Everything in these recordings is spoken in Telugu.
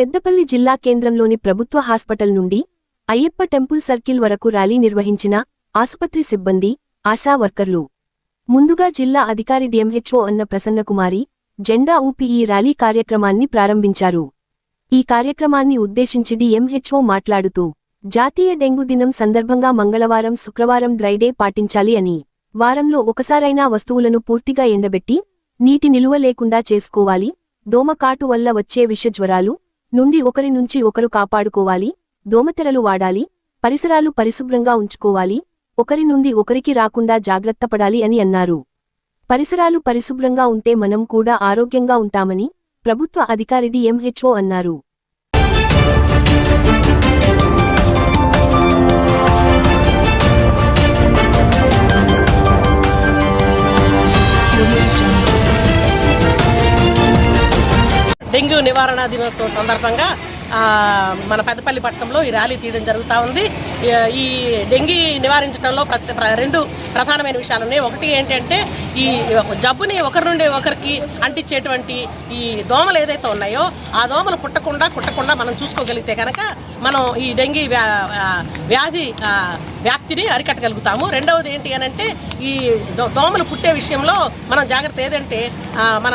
పెద్దపల్లి జిల్లా కేంద్రంలోని ప్రభుత్వ హాస్పిటల్ నుండి అయ్యప్ప టెంపుల్ సర్కిల్ వరకు ర్యాలీ నిర్వహించిన ఆసుపత్రి సిబ్బంది ఆశా వర్కర్లు. ముందుగా జిల్లా అధికారి డిఎంహెచ్ఓ అన్న ప్రసన్నకుమారి జెండా ఊపి ఈ ర్యాలీ కార్యక్రమాన్ని ప్రారంభించారు. ఈ కార్యక్రమాన్ని ఉద్దేశించి డిఎంహెచ్ఓ మాట్లాడుతూ జాతీయ డెంగు దినం సందర్భంగా మంగళవారం శుక్రవారం డ్రైడే పాటించాలి అని వారంలో ఒకసారైనా వస్తువులను పూర్తిగా ఎండబెట్టి నీటి నిలువ లేకుండా చేసుకోవాలి దోమకాటు వల్ల వచ్చే విషజ్వరాలు నుండి ఒకరి నుంచి ఒకరు కాపాడుకోవాలి దోమతెరలు వాడాలి పరిసరాలు పరిశుభ్రంగా ఉంచుకోవాలి ఒకరి నుండి ఒకరికి రాకుండా జాగ్రత్తపడాలి అని అన్నారు. పరిసరాలు పరిశుభ్రంగా ఉంటే మనం కూడా ఆరోగ్యంగా ఉంటామని ప్రభుత్వ అధికారి డిఎంహెచ్ఓ అన్నారు. డెంగ్యూ నివారణ దినోత్సవం సందర్భంగా మన పెద్దపల్లి పట్టణంలో ఈ ర్యాలీ తీయడం జరుగుతూ ఉంది. ఈ- డెంగ్యూ డెంగీ నివారించడంలో ప్రతి ప్ర- రెండు ప్రధానమైన విషయాలు ఉన్నాయి. ఒకటి ఏంటంటే ఈ జబ్బుని ఒకరి నుండి ఒకరికి అంటించేటువంటి ఈ దోమలు ఏదైతే ఉన్నాయో ఆ దోమలు పుట్టకుండా కుట్టకుండా మనం చూసుకోగలిగితే కనుక మనం ఈ డెంగీ వ్యా వ్యాధి వ్యాప్తిని అరికట్టగలుగుతాము. రెండవది ఏంటి అని అంటే ఈ దో- దోమలు పుట్టే విషయంలో మనం జాగ్రత్త ఏదంటే మన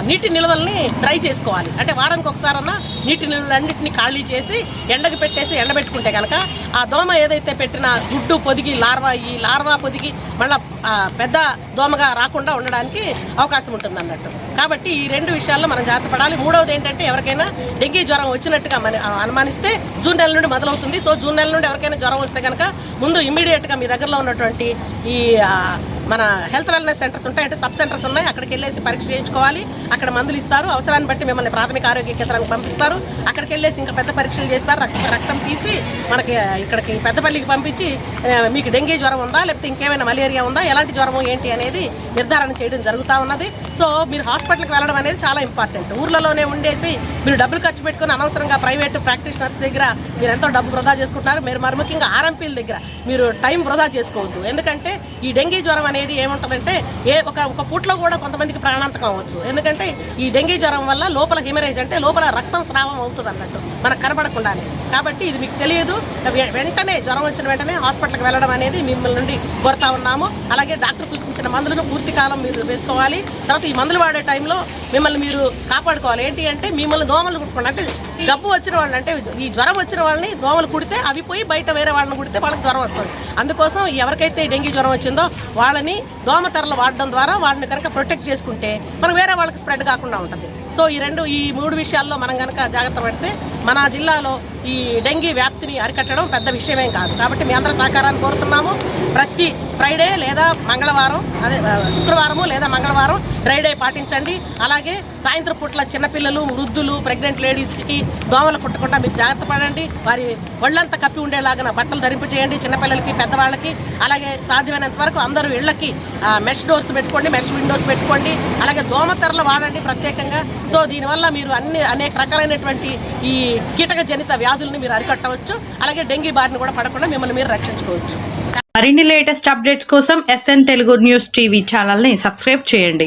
నీటి నిల్వల్ని డ్రై చేసుకోవాలి. అంటే వారానికి ఒకసారన్నా నీటి నిల్వలన్నింటినీ ఖాళీ చేసి ఎండకు పెట్టేసి ఎండబెట్టుకుంటే కనుక ఆ దోమ ఏదైతే పెట్టిన గుడ్డు పొదిగి లార్వా ఈ లార్వా పొదిగి మళ్ళీ పెద్ద దోమగా రాకుండా ఉండడానికి అవకాశం ఉంటుంది అన్నట్టు కాబట్టి ఈ రెండు విషయాల్లో మనం జాగ్రత్త పడాలి. మూడవది ఏంటంటే ఎవరికైనా డెంగీ జ్వరం వచ్చినట్టుగా మన అనుమానిస్తే జూన్ నెల నుండి మొదలవుతుంది. సో జూన్ నెల నుండి ఎవరికైనా జ్వరం వస్తే కనుక ముందు ఇమ్మీడియట్గా మీ దగ్గరలో ఉన్నటువంటి ఈ మన హెల్త్ వెల్నెస్ సెంటర్స్ ఉంటాయి అంటే సబ్ సెంటర్స్ ఉన్నాయి. అక్కడికి వెళ్ళేసి పరీక్ష చేయించుకోవాలి. అక్కడ మందులు ఇస్తారు. అవసరాన్ని బట్టి మిమ్మల్ని ప్రాథమిక ఆరోగ్య కేంద్రానికి పంపిస్తారు. అక్కడికి వెళ్ళేసి ఇంకా పెద్ద పరీక్షలు చేస్తారు. రక్తం తీసి మనకి ఇక్కడికి పెద్దపల్లికి పంపించి మీకు డెంగీ జ్వరం ఉందా? లేకపోతే ఇంకేమైనా మలేరియా ఉందా? ఎలాంటి జ్వరం ఏంటి అనేది నిర్ధారణ చేయడం జరుగుతూ ఉన్నది. సో మీరు హాస్పిటల్కి వెళ్ళడం అనేది చాలా ఇంపార్టెంట్. ఊర్లలోనే ఉండేసి మీరు డబ్బులు ఖర్చు పెట్టుకుని అనవసరంగా ప్రైవేట్ ప్రాక్టీషనర్స్ దగ్గర మీరు ఎంతో డబ్బు వృధా చేసుకుంటున్నారు. మీరు మరి ముఖ్యంగా ఆర్ఎంపీల దగ్గర మీరు టైం వృధా చేసుకోవద్దు. ఎందుకంటే ఈ డెంగీ జ్వరం అనేది ఏముంటుందంటే ఏ ఒక ఒక పూట్లో కూడా కొంతమందికి ప్రాణాంతకం అవ్వచ్చు. ఎందుకంటే ఈ డెంగీ జ్వరం వల్ల లోపల హిమరేజ్ అంటే లోపల రక్తం స్రావం అవుతుంది అన్నట్టు మనకు కనబడకుండానే. కాబట్టి ఇది మీకు తెలియదు. వెంటనే జ్వరం వచ్చిన వెంటనే హాస్పిటల్కి వెళ్ళడం అనేది మిమ్మల్ని నుండి కోరుతా ఉన్నాము. అలాగే డాక్టర్ సూచించిన మందులను పూర్తి కాలం మీరు వేసుకోవాలి. తర్వాత ఈ మందులు వాడే టైంలో మిమ్మల్ని మీరు కాపాడుకోవాలి. ఏంటి అంటే మిమ్మల్ని దోమలు కుట్టుకోండి అంటే జబ్బు వచ్చిన వాళ్ళు అంటే ఈ జ్వరం వచ్చిన వాళ్ళని దోమలు కుడితే అవి పోయి బయట వేరే వాళ్ళని కుడితే వాళ్ళకి జ్వరం వస్తుంది. అందుకోసం ఎవరికైతే డెంగీ జ్వరం వచ్చిందో వాళ్ళని దోమతరలు వాడడం ద్వారా వాళ్ళని కనుక ప్రొటెక్ట్ చేసుకుంటే మనం వేరే వాళ్ళకి స్ప్రెడ్ కాకుండా ఉంటుంది. సో ఈ రెండు ఈ మూడు విషయాల్లో మనం కనుక జాగ్రత్త పడితే మన జిల్లాలో ఈ డెంగీ వ్యాప్తిని అరికట్టడం పెద్ద విషయమేం కాదు. కాబట్టి మీ అందరి సహకారాన్ని కోరుతున్నాము. ప్రతి ఫ్రైడే లేదా మంగళవారం అదే శుక్రవారము లేదా మంగళవారం డ్రై డే పాటించండి. అలాగే సాయంత్రం పూట్ల చిన్నపిల్లలు వృద్ధులు ప్రెగ్నెంట్ లేడీస్కి దోమలు కుట్టకుండా మీరు జాగ్రత్త పడండి. వారి ఒళ్ళంతా కప్పి ఉండేలాగా బట్టలు ధరింపు చేయండి చిన్నపిల్లలకి పెద్దవాళ్ళకి. అలాగే సాధ్యమైనంత వరకు అందరూ ఇళ్ళకి మెష్ డోర్స్ పెట్టుకోండి మెష్ విండోస్ పెట్టుకోండి. అలాగే దోమతెరలు వాడండి ప్రత్యేకంగా. సో దీనివల్ల మీరు అన్ని అనేక రకాలైనటువంటి ఈ కీటక జనిత వ్యాధుల్ని మీరు అరికట్టవచ్చు. అలాగే డెంగీ బారిని కూడా పడకుండా మిమ్మల్ని మీరు రక్షించుకోవచ్చు. మరిన్ని లేటెస్ట్ అప్డేట్స్ కోసం ఎస్ఎన్ తెలుగు న్యూస్ టీవీ ఛానల్ని సబ్స్క్రైబ్ చేయండి.